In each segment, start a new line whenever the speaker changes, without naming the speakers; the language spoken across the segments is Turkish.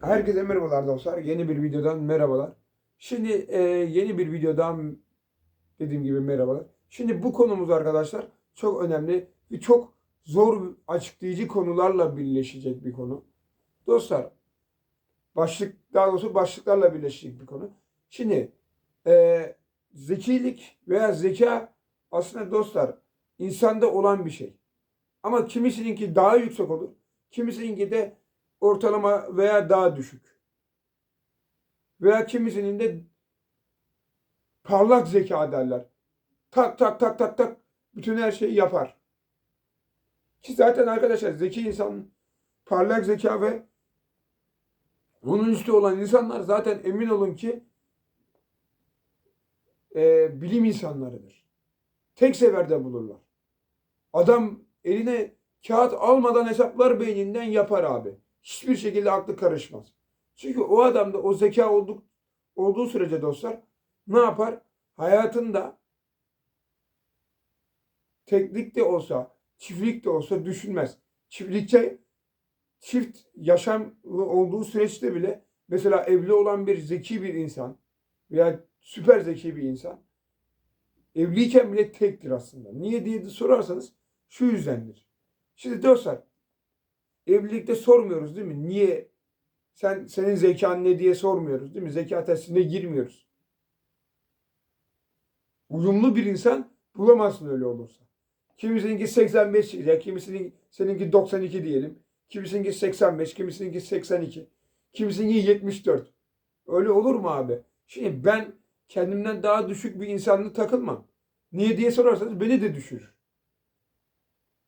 Herkese merhabalar dostlar. Yeni bir videodan merhabalar. Şimdi e, yeni bir videodan dediğim gibi merhabalar. Şimdi bu konumuz arkadaşlar çok önemli ve çok zor açıklayıcı konularla birleşecek bir konu. Dostlar başlık daha doğrusu başlıklarla birleşecek bir konu. Şimdi e, zekilik veya zeka aslında dostlar insanda olan bir şey. Ama kimisininki daha yüksek olur. Kimisininki de ortalama veya daha düşük. Veya kimisinin de parlak zeka derler. Tak tak tak tak tak bütün her şeyi yapar. Ki zaten arkadaşlar zeki insan, parlak zeka ve onun üstü olan insanlar zaten emin olun ki e, bilim insanlarıdır. Tek seferde bulurlar. Adam eline kağıt almadan hesaplar beyninden yapar abi. Hiçbir şekilde aklı karışmaz. Çünkü o adamda o zeka olduk, olduğu sürece dostlar ne yapar? Hayatında teklik de olsa, çiftlik de olsa düşünmez. Çiftlikçe çift yaşam olduğu süreçte bile mesela evli olan bir zeki bir insan veya süper zeki bir insan evliyken bile tektir aslında. Niye diye sorarsanız şu yüzdendir. Şimdi dostlar evlilikte sormuyoruz değil mi? Niye sen senin zekan ne diye sormuyoruz değil mi? Zeka testine girmiyoruz. Uyumlu bir insan bulamazsın öyle olursa. Kimisininki 85 çıkacak, kimisinin seninki 92 diyelim. Kimisininki 85, kimisininki 82, kimisininki 74. Öyle olur mu abi? Şimdi ben kendimden daha düşük bir insanla takılmam. Niye diye sorarsanız beni de düşürür.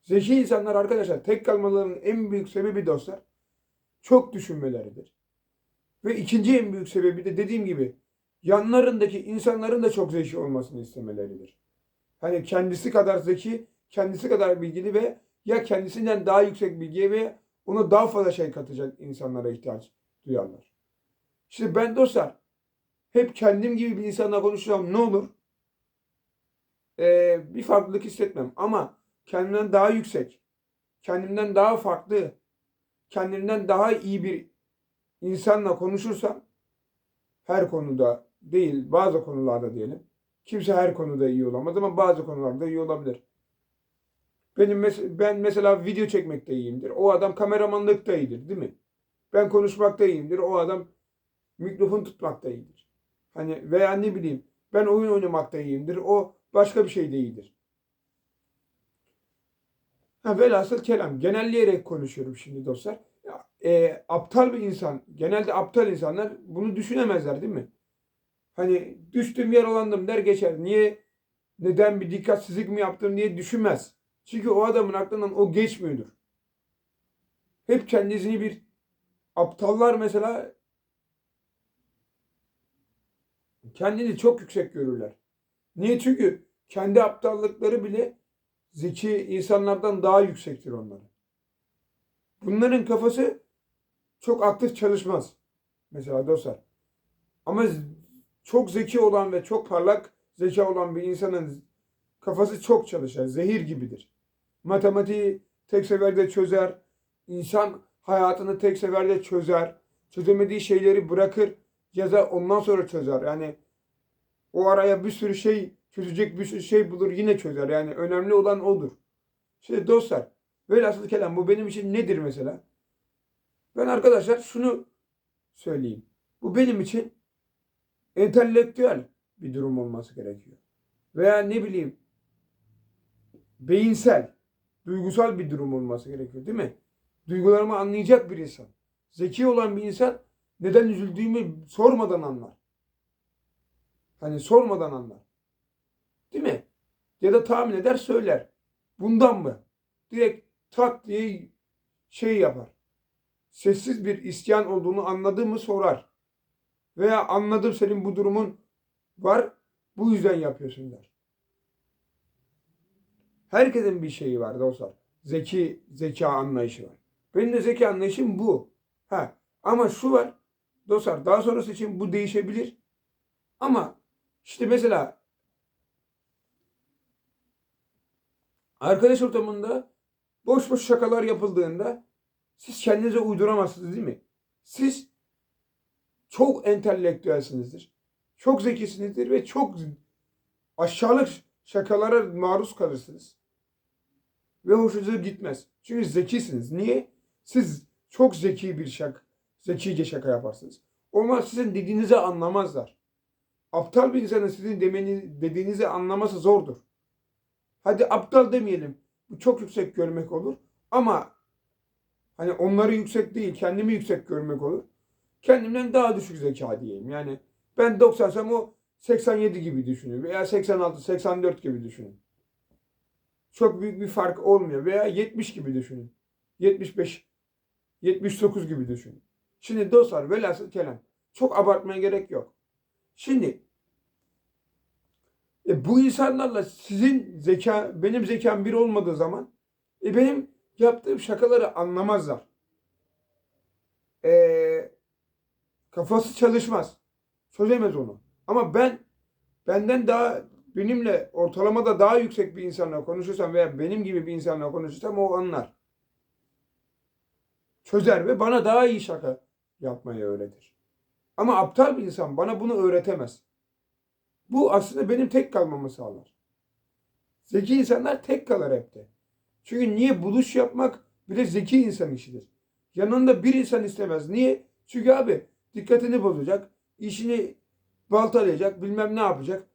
Zeki insanlar arkadaşlar tek kalmalarının en büyük sebebi dostlar çok düşünmeleridir. Ve ikinci en büyük sebebi de dediğim gibi yanlarındaki insanların da çok zeki olmasını istemeleridir. Hani kendisi kadar zeki, kendisi kadar bilgili ve ya kendisinden daha yüksek bilgiye ve ona daha fazla şey katacak insanlara ihtiyaç duyarlar. İşte ben dostlar hep kendim gibi bir insanla konuşacağım ne olur? Ee, bir farklılık hissetmem ama kendimden daha yüksek, kendimden daha farklı, kendimden daha iyi bir insanla konuşursam her konuda değil, bazı konularda diyelim. Kimse her konuda iyi olamaz ama bazı konularda iyi olabilir. Benim mes- ben mesela video çekmekte iyiyimdir. O adam kameramanlıkta iyidir, değil mi? Ben konuşmakta iyiyimdir. O adam mikrofon tutmakta iyidir. Hani veya ne bileyim ben oyun oynamakta iyiyimdir. O başka bir şeyde iyidir. Ha, velhasıl kelam. Genelleyerek konuşuyorum şimdi dostlar. E, aptal bir insan, genelde aptal insanlar bunu düşünemezler değil mi? Hani düştüm yaralandım der geçer. Niye, neden bir dikkatsizlik mi yaptım diye düşünmez. Çünkü o adamın aklından o geçmiyordur. Hep kendisini bir aptallar mesela kendini çok yüksek görürler. Niye? Çünkü kendi aptallıkları bile zeki insanlardan daha yüksektir onların. Bunların kafası çok aktif çalışmaz. Mesela dostlar. Ama çok zeki olan ve çok parlak zeka olan bir insanın kafası çok çalışır. Zehir gibidir. Matematiği tek seferde çözer. İnsan hayatını tek seferde çözer. Çözemediği şeyleri bırakır. Ya da ondan sonra çözer. Yani o araya bir sürü şey çözecek bir şey bulur yine çözer. Yani önemli olan odur. Şimdi dostlar velhasıl kelam bu benim için nedir mesela? Ben arkadaşlar şunu söyleyeyim. Bu benim için entelektüel bir durum olması gerekiyor. Veya ne bileyim beyinsel, duygusal bir durum olması gerekiyor değil mi? Duygularımı anlayacak bir insan. Zeki olan bir insan neden üzüldüğümü sormadan anlar. Hani sormadan anlar. Ya da tahmin eder söyler. Bundan mı? Direkt tak diye şey yapar. Sessiz bir isyan olduğunu anladı mı sorar. Veya anladım senin bu durumun var. Bu yüzden yapıyorsun der. Herkesin bir şeyi var dostlar. Zeki, zeka anlayışı var. Benim de zeki anlayışım bu. Ha. Ama şu var. Dostlar daha sonrası için bu değişebilir. Ama işte mesela arkadaş ortamında boş boş şakalar yapıldığında siz kendinize uyduramazsınız değil mi? Siz çok entelektüelsinizdir. Çok zekisinizdir ve çok aşağılık şakalara maruz kalırsınız. Ve hoşunuza gitmez. Çünkü zekisiniz. Niye? Siz çok zeki bir şak, zekice şaka yaparsınız. Onlar sizin dediğinizi anlamazlar. Aptal bir insanın sizin demeni, dediğinizi anlaması zordur. Hadi aptal demeyelim. Bu çok yüksek görmek olur. Ama hani onları yüksek değil, kendimi yüksek görmek olur. Kendimden daha düşük zeka diyeyim. Yani ben 90'sam o 87 gibi düşünün veya 86, 84 gibi düşünün. Çok büyük bir fark olmuyor veya 70 gibi düşünün. 75, 79 gibi düşünün. Şimdi dostlar velhasıl kelam. Çok abartmaya gerek yok. Şimdi e, bu insanlarla sizin zeka, benim zekam bir olmadığı zaman e, benim yaptığım şakaları anlamazlar. E, kafası çalışmaz. Çözemez onu. Ama ben benden daha benimle ortalamada daha yüksek bir insanla konuşursam veya benim gibi bir insanla konuşursam o anlar. Çözer ve bana daha iyi şaka yapmayı öğretir. Ama aptal bir insan bana bunu öğretemez. Bu aslında benim tek kalmamı sağlar. Zeki insanlar tek kalır hepte. Çünkü niye buluş yapmak bile zeki insan işidir. Yanında bir insan istemez. Niye? Çünkü abi dikkatini bozacak, işini baltalayacak, bilmem ne yapacak.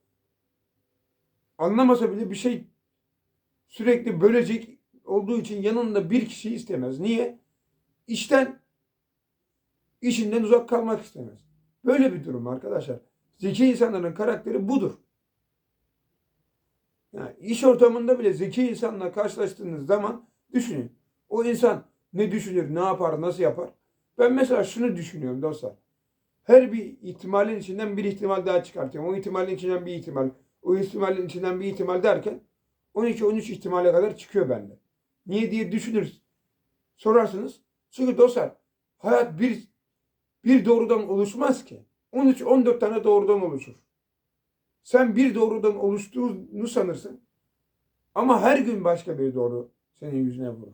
Anlamasa bile bir şey sürekli bölecek olduğu için yanında bir kişi istemez. Niye? İşten, işinden uzak kalmak istemez. Böyle bir durum arkadaşlar. Zeki insanların karakteri budur. Yani iş ortamında bile zeki insanla karşılaştığınız zaman düşünün. O insan ne düşünür, ne yapar, nasıl yapar? Ben mesela şunu düşünüyorum dostlar. Her bir ihtimalin içinden bir ihtimal daha çıkartıyorum. O ihtimalin içinden bir ihtimal, o ihtimalin içinden bir ihtimal derken 12-13 ihtimale kadar çıkıyor bende. Niye diye düşünürüz. Sorarsınız. Çünkü dostlar hayat bir bir doğrudan oluşmaz ki. 13-14 tane doğrudan oluşur. Sen bir doğrudan oluştuğunu sanırsın. Ama her gün başka bir doğru senin yüzüne vurur.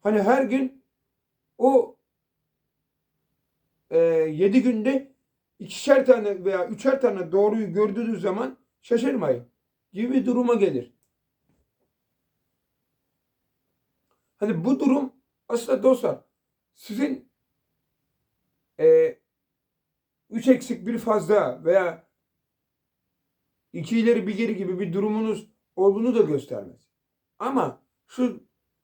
Hani her gün o e, 7 günde ikişer tane veya üçer tane doğruyu gördüğünüz zaman şaşırmayın gibi bir duruma gelir. Hani bu durum aslında dostlar sizin e, üç eksik bir fazla veya iki ileri bir geri gibi bir durumunuz olduğunu da göstermez. Ama şunu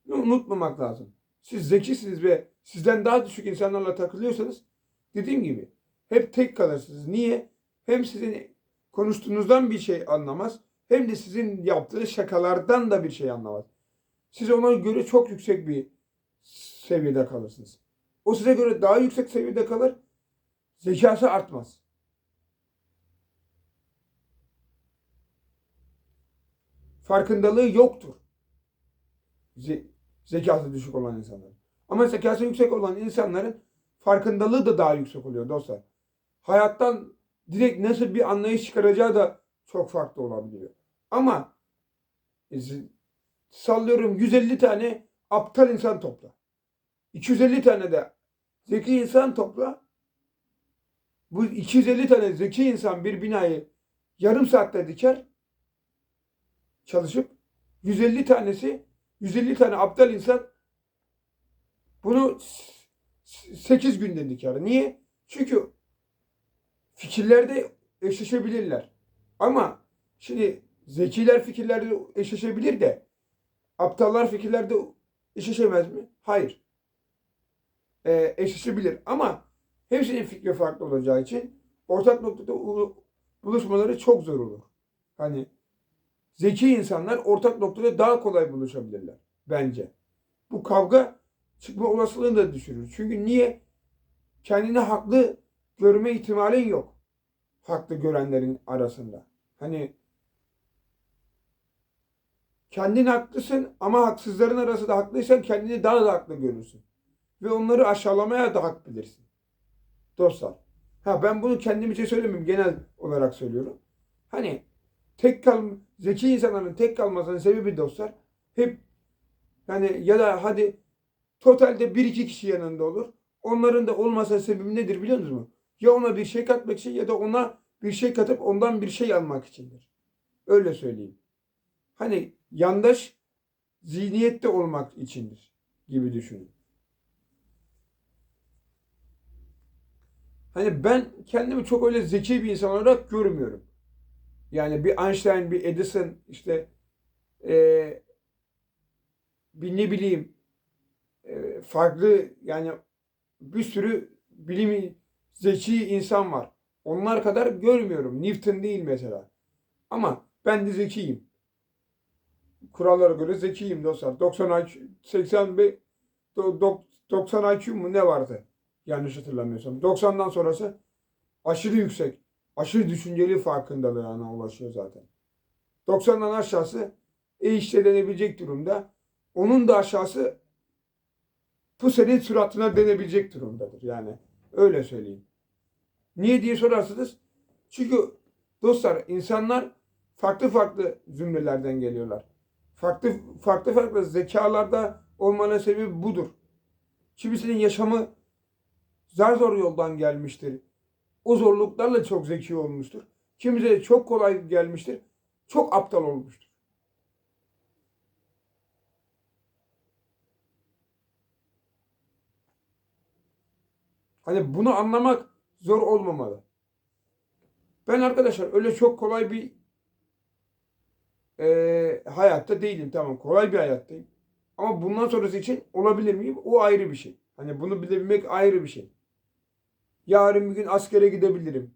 unutmamak lazım. Siz zekisiniz ve sizden daha düşük insanlarla takılıyorsanız dediğim gibi hep tek kalırsınız. Niye? Hem sizin konuştuğunuzdan bir şey anlamaz hem de sizin yaptığı şakalardan da bir şey anlamaz. Siz ona göre çok yüksek bir seviyede kalırsınız. O size göre daha yüksek seviyede kalır. Zekası artmaz. Farkındalığı yoktur. Ze zekası düşük olan insanların. Ama zekası yüksek olan insanların farkındalığı da daha yüksek oluyor dostlar. Hayattan direkt nasıl bir anlayış çıkaracağı da çok farklı olabiliyor. Ama e, sallıyorum 150 tane aptal insan topla. 250 tane de zeki insan topla. Bu 250 tane zeki insan bir binayı yarım saatte diker. Çalışıp 150 tanesi 150 tane aptal insan bunu 8 günde diker. Niye? Çünkü fikirlerde eşleşebilirler. Ama şimdi zekiler fikirlerde eşleşebilir de aptallar fikirlerde eşleşemez mi? Hayır. Ee, eşleşebilir ama hepsinin fikri farklı olacağı için ortak noktada buluşmaları çok zor olur. Hani zeki insanlar ortak noktada daha kolay buluşabilirler bence. Bu kavga çıkma olasılığını da düşürür. Çünkü niye? Kendini haklı görme ihtimalin yok. Haklı görenlerin arasında. Hani kendin haklısın ama haksızların arasında haklıysan kendini daha da haklı görürsün. Ve onları aşağılamaya da hak bilirsin. Dostlar. Ha ben bunu kendim için söylemiyorum. Genel olarak söylüyorum. Hani tek kal zeki insanların tek kalmasının sebebi dostlar hep yani ya da hadi totalde bir iki kişi yanında olur. Onların da olmasa sebebi nedir biliyor musunuz? Ya ona bir şey katmak için ya da ona bir şey katıp ondan bir şey almak içindir. Öyle söyleyeyim. Hani yandaş zihniyette olmak içindir gibi düşünün. Hani ben kendimi çok öyle zeki bir insan olarak görmüyorum. Yani bir Einstein, bir Edison, işte eee bir ne bileyim eee, farklı yani bir sürü bilimi zeki insan var. Onlar kadar görmüyorum. Newton değil mesela. Ama ben de zekiyim. Kurallara göre zekiyim dostlar. 90 IQ, 85, do- dok- 90 IQ mu ne vardı? Yanlış hatırlamıyorsam. 90'dan sonrası aşırı yüksek. Aşırı düşünceli farkındalığına ulaşıyor zaten. 90'dan aşağısı e işte denebilecek durumda. Onun da aşağısı pusenin suratına denebilecek durumdadır. Yani öyle söyleyeyim. Niye diye sorarsanız çünkü dostlar insanlar farklı farklı zümrelerden geliyorlar. Farklı farklı farklı zekalarda olmanın sebebi budur. Kimisinin yaşamı zar zor yoldan gelmiştir. O zorluklarla çok zeki olmuştur. Kimisi de çok kolay gelmiştir. Çok aptal olmuştur. Hani bunu anlamak zor olmamalı. Ben arkadaşlar öyle çok kolay bir e, hayatta değilim. Tamam kolay bir hayattayım. Ama bundan sonrası için olabilir miyim? O ayrı bir şey. Hani bunu bilebilmek ayrı bir şey. Yarın bir gün askere gidebilirim.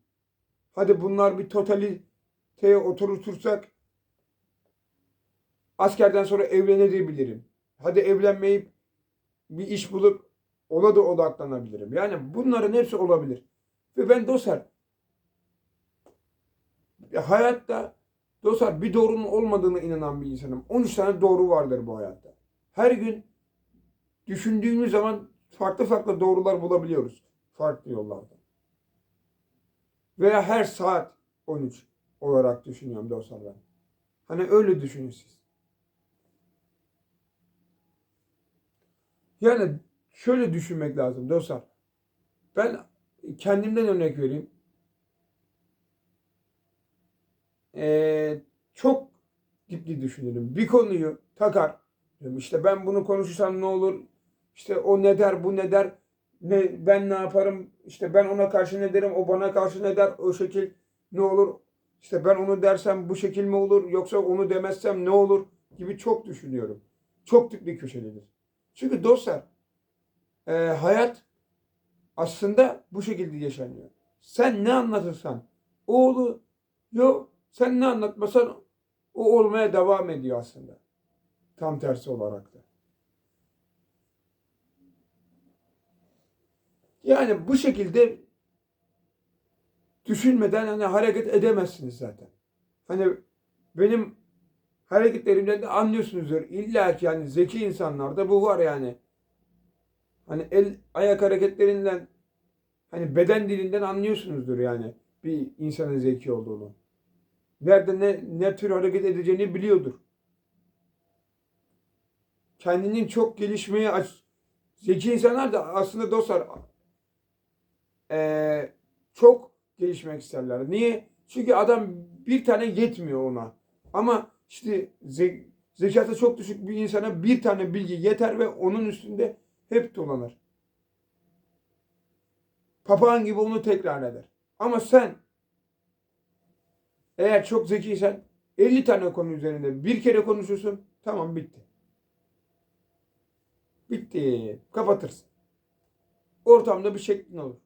Hadi bunlar bir totaliteye oturtursak askerden sonra evlenebilirim. Hadi evlenmeyip bir iş bulup ona da odaklanabilirim. Yani bunların hepsi olabilir. Ve ben dostlar hayatta dostlar bir doğrunun olmadığına inanan bir insanım. 13 tane doğru vardır bu hayatta. Her gün düşündüğümüz zaman farklı farklı doğrular bulabiliyoruz. Farklı yollardan. Veya her saat 13 olarak düşünüyorum dostlar ben. Hani öyle düşünün siz. Yani şöyle düşünmek lazım dostlar. Ben kendimden örnek vereyim. Ee, çok dipli düşünürüm. Bir konuyu takar. İşte ben bunu konuşursam ne olur? İşte o ne der, bu ne der? Ne, ben ne yaparım? İşte ben ona karşı ne derim, o bana karşı ne der? O şekil ne olur? İşte ben onu dersem bu şekil mi olur? Yoksa onu demezsem ne olur? Gibi çok düşünüyorum. Çok dipli köşelidir. Çünkü dostlar e, hayat aslında bu şekilde yaşanıyor. Sen ne anlatırsan o oluyor. Sen ne anlatmasan o olmaya devam ediyor aslında. Tam tersi olarak da. Yani bu şekilde düşünmeden hani hareket edemezsiniz zaten. Hani benim hareketlerimden de anlıyorsunuzdur. İlla ki yani zeki insanlarda bu var yani. Hani el ayak hareketlerinden hani beden dilinden anlıyorsunuzdur yani bir insanın zeki olduğunu. Nerede ne, ne tür hareket edeceğini biliyordur. Kendinin çok gelişmeye aç zeki insanlar da aslında dostlar eee, çok gelişmek isterler. Niye? Çünkü adam bir tane yetmiyor ona. Ama işte ze zekatı çok düşük bir insana bir tane bilgi yeter ve onun üstünde hep dolanır. Papağan gibi onu tekrar eder. Ama sen eğer çok zekiysen 50 tane konu üzerinde bir kere konuşursun. Tamam bitti. Bitti. Kapatırsın. Ortamda bir şeklin olur.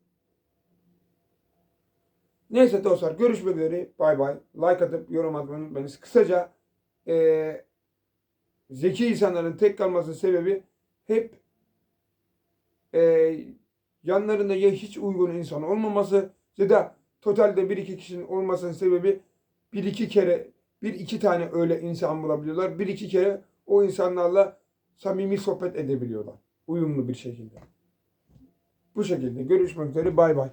Neyse dostlar görüşmek üzere. Bay bay. Like atıp yorum atmayı unutmayınız. Kısaca eee, zeki insanların tek kalmasının sebebi hep eee, yanlarında ya hiç uygun insan olmaması ya da totalde bir iki kişinin olmasının sebebi bir iki kere bir iki tane öyle insan bulabiliyorlar. Bir iki kere o insanlarla samimi sohbet edebiliyorlar. Uyumlu bir şekilde. Bu şekilde görüşmek üzere. Bay bay.